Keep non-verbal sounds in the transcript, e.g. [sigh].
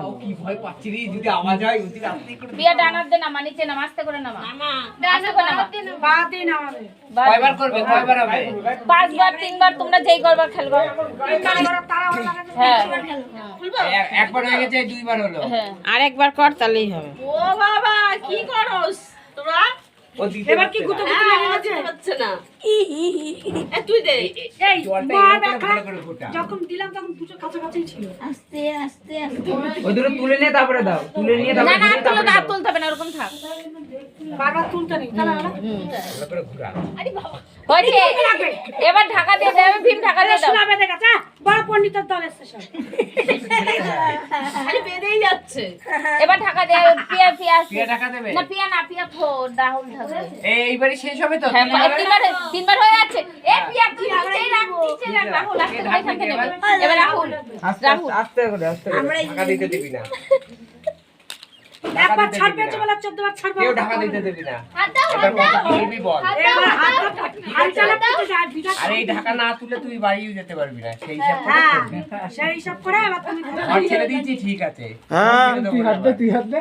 ও কি ভয় পাচ্ছি রে? যদি আওয়াজ হয় অতি রাত্রি করে বিয়া ডানার দে নামা নিচে নামা আস্তে করে নামা। আস্তে করে নামা। বাস- কয়বার করবে? কয়বার হবে? পাঁচবার তিনবার তোমরা যেই করবার খেলবা। হ্যাঁ। একবার হয়ে গেছে দুইবার হলো। হ্যাঁ। আর একবার কর তাহলেই হবে। ও বাবা কি করস তোরা? এবার কি গুতো হ্যাঁ, হচ্ছে না এ, তুই দে। জলটা এরকম করে ভালো করে ফোটা আস্তে আস্তে আস্তে। ওই দুটো তুলে নিয়ে তারপরে দাও তুলে নিয়ে তারপরে না আর দিলে তুলো তারপরে না আর তুলতে হবে না থাক। ঘুরা। হয়েছে। এবার ঢাকা দিয়ে দেবে ভীম ঢাকা দিয়ে দাও। খালি [laughs] বেঁধেই [laughs] এবার ঢাকা দিয়ে পিয়া পিয়া পিয়া ঢাকা দেবে? না পিয়া না পিয়া খো রাহুল ঢাকা এই এইবারই শেষ হবে তো? হ্যাঁ তিনবার তিনবার তিনবার হয়ে যাচ্ছে। এ পিয়া তুই নিচেই রাখ না রাহুল আস্তে করে এবার? রাহুল আস্তে রাহুল আস্তে আস্তে করে আস্তে করে। ঢাকা দিতে দিবি না। [laughs] একবার ছাড়বে বলে 14 বার ছাড়বে কেউ ঢাকা দিতে দেবি না। এবার কত কি করবি বল। আরে এই ঢাকা না তুলে তুই বাড়িও যেতে পারবি না। সেই হিসাব করে করবি। সেই হিসাব করে এবার তুমি ঘর ছেড়ে দিয়েছি ঠিক আছে। হ্যাঁ তুই হাত দে তুই হাত আবার।